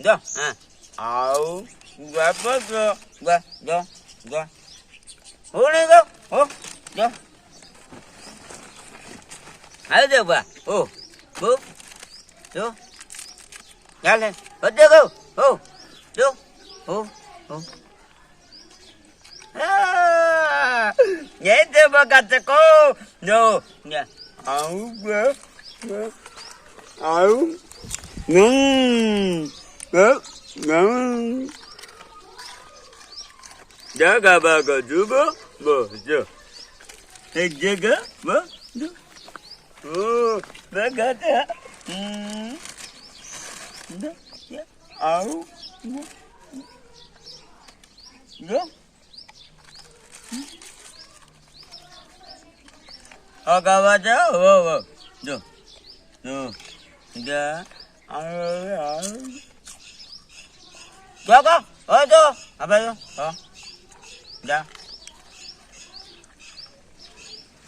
જો હા આવ બાપા જો બા જો જો હો ને જો હો જો હાલ દે બા હો હો જો ચાલે બધે ગો હો જો હો હો Ah, niente bagatte ko. No. Ya. Au. Au. Hmm. Hmm. Jaga baga juga. Bo, jo. Eh jaga, bo. Oh, baga ta. Hmm. Da, ya. Au. Jo. અગાવા જાઓ હો હો જો જો જા જો કો હો જો હવે જો હો જા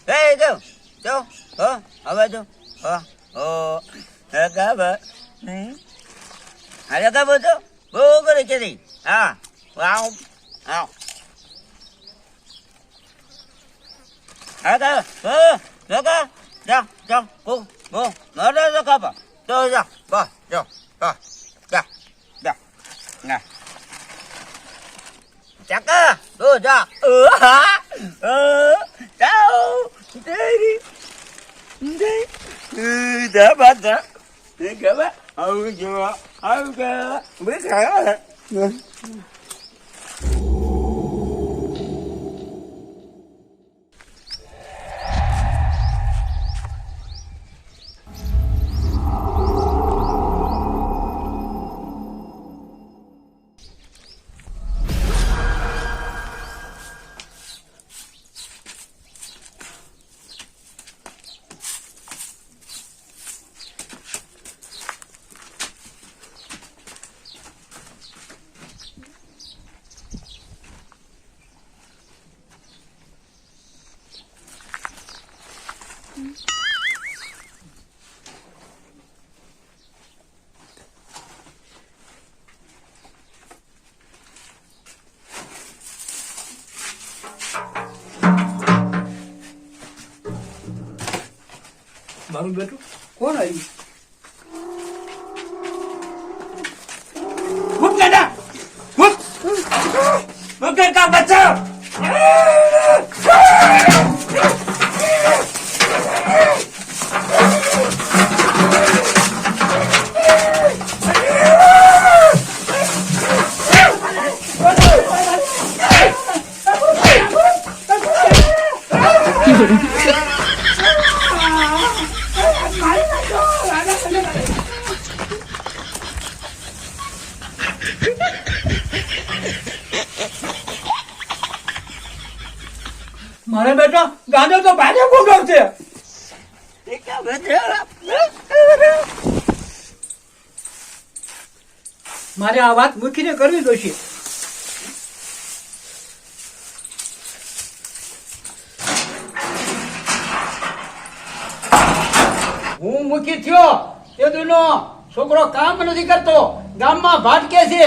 એ જો જો હો હવે જો હો હો અગાવા હમ અરે અગાવા જો બહુ કરે છે નહીં હા આવ આવ Ada, eh, jaga, ja, ja, go, go, ada jaga apa? Jo, ja, ba, jo, ba, ja, ja, nah. Jaga, tu, ja, eh, ha, eh, jauh, dari, dari, eh, dapat, dah, ini apa? Aku juga, aku juga, berkaya. મારું બેટું કોણ આવ્યું Hút lên đó! Hút! Hút lên મારે બેટા, ગાંડો તો ભાજપ ભોગવ મારે આ વાત મૂકીને કરવી જોઈશે હું મૂકી થયો. તે દુનો છોકરો કામ નથી કરતો. ગામમાં ભાટકે છે.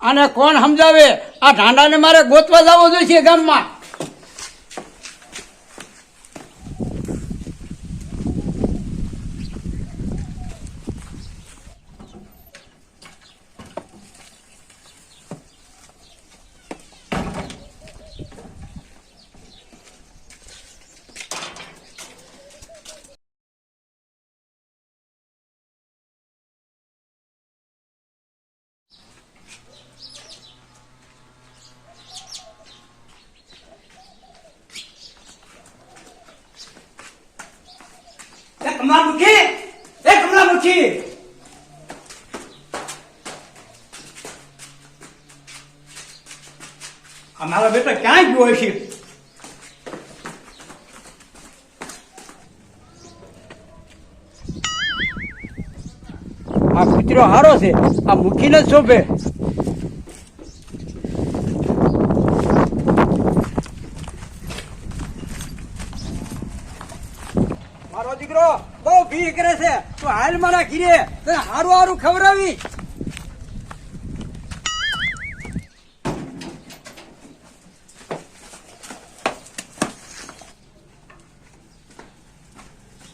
અને કોણ સમજાવે? આ ઢાંડાને મારે ગોતવા જવો જોઈએ ગામમાં. કમલા મુખી એ કમલા મુખી અમારા બેટા ક્યાં ગયો છે આ કૂતરો હારો છે. આ મૂકીને જ શોભે. મારો દીકરો! ભીડ કરે છે, તો હાલ મારા ઘીરે તને હારું હારું ખવડાવી.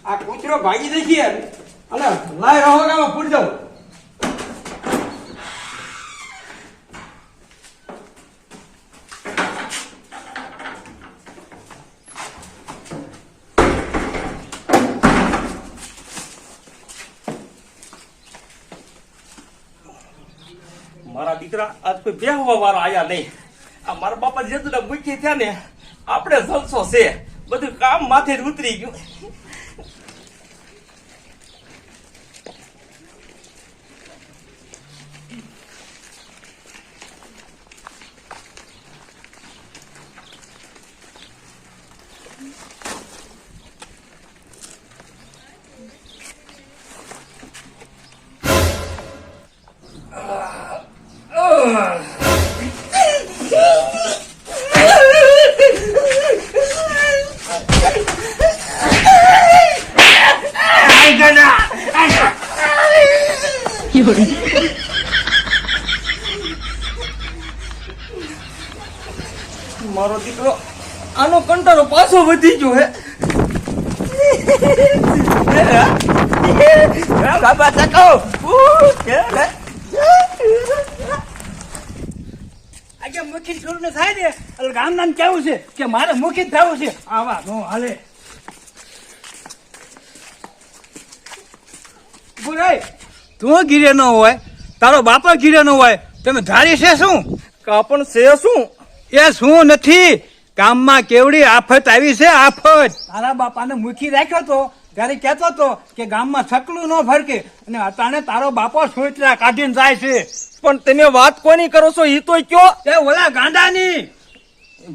આ કૂતરો ભાગી દેખીએ અને લાય રહો ગામાં પૂરી દઉં મારા દીકરા આજ કોઈ બે હોવા વાળા આયા નહીં. આ મારા બાપા જેટલા મૂકી થયા ને, આપણે જલસો છે. બધું કામ માથે ઉતરી ગયું મારો દીકરો આનો કંટાળો પાછો વધી ગયો હે. બાબા તકો આજે મુખી છોડને થાય ને એટલે ગામના કેવું છે કે મારે મુખી થવું છે. આવા નો હાલે. તું ગીરે ન હોય તારો બાપા ગીરે ન હોય તમે ધારી છે શું? કાપણ છે શું? એ શું નથી? ગામમાં કેવડી આફત આવી છે? આફત. તારા બાપાને મૂકી રાખ્યો તો ત્યારે કહેતો તો કે ગામમાં છકલું ન ફરકે અને અટાણે તારો બાપો સોચરા કાઢીને જાય છે. પણ તમે વાત કોની કરો છો? ઈ તો કયો? એ ઓલા ગાંડાની.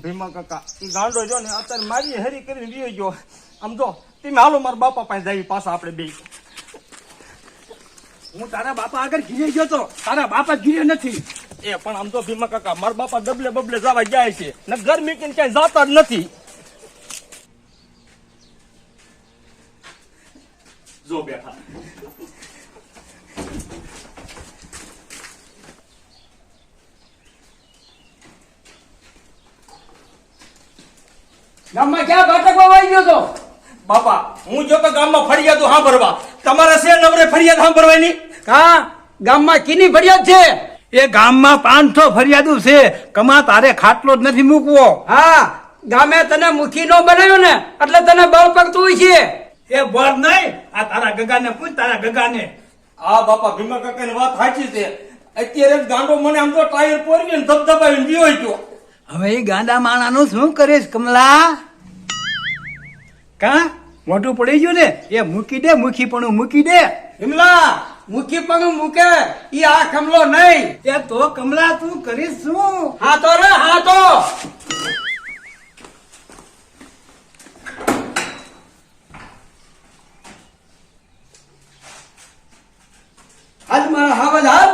ભીમા કાકા ઈ ગાંડો જો ને અત્યારે મારી હેરી કરીને વિયો ગયો. આમ જો તમે હાલો મારા બાપા પાસે જાય પાછા આપણે બે હું તારા બાપા આગળ ઘીરે ગયો તો તારા બાપા ઘીરે નથી. એ પણ આમ તો ભીમા કાકા મારા બાપા ડબલે બબલે જવા જાય છે. ને ઘર મીકીને ક્યાંય જાતા જ નથી. જો બેઠા. ગામમાં ક્યાં ભાટકવા વાઈ ગયો તો? બાપા હું જો તો ગામમાં ફરિયાદ સાંભળવા. તમારે છે નવરે ફરિયાદ સાંભળવાની? કા ગામમાં કીની ફરિયાદ છે? એ ગામમાં પાંચસો ફરિયાદો છે. કમા તારે ખાટલો જ નથી મૂકવો. હા ગામે તને મુખી નો બનાવ્યો ને એટલે તને બળ પગતું હોય છે. એ બળ નહીં આ તારા ગગાને પૂછ તારા ગગાને. આ બાપા ભીમા કાકાની વાત સાચી છે. અત્યારે ગાંડો મને આમ તો ટાયર પોરવી ને ધબધબાવીને વિયો ગયો હવે એ ગાંડા માણાનું શું કરીશ કમલા? કા? મોટું પડી ગયું ને? એ મૂકી દે મૂકી પણ મૂકી દે. હિમલા મુખી પગ મૂકે ઈ આ કમલો નહીં. તે તો કમલા તું કરીશ. શું હા તો રે હા તો હાલ મારા હાવજ હાલ.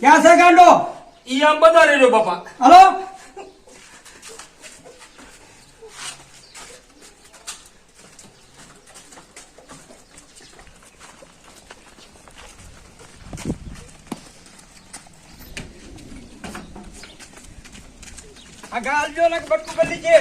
ક્યાં છે ગાંડો? ઈ આમ બધા રહ્યો બાપા. હલો? આ ગાલ જો ને બટકું બદલી છે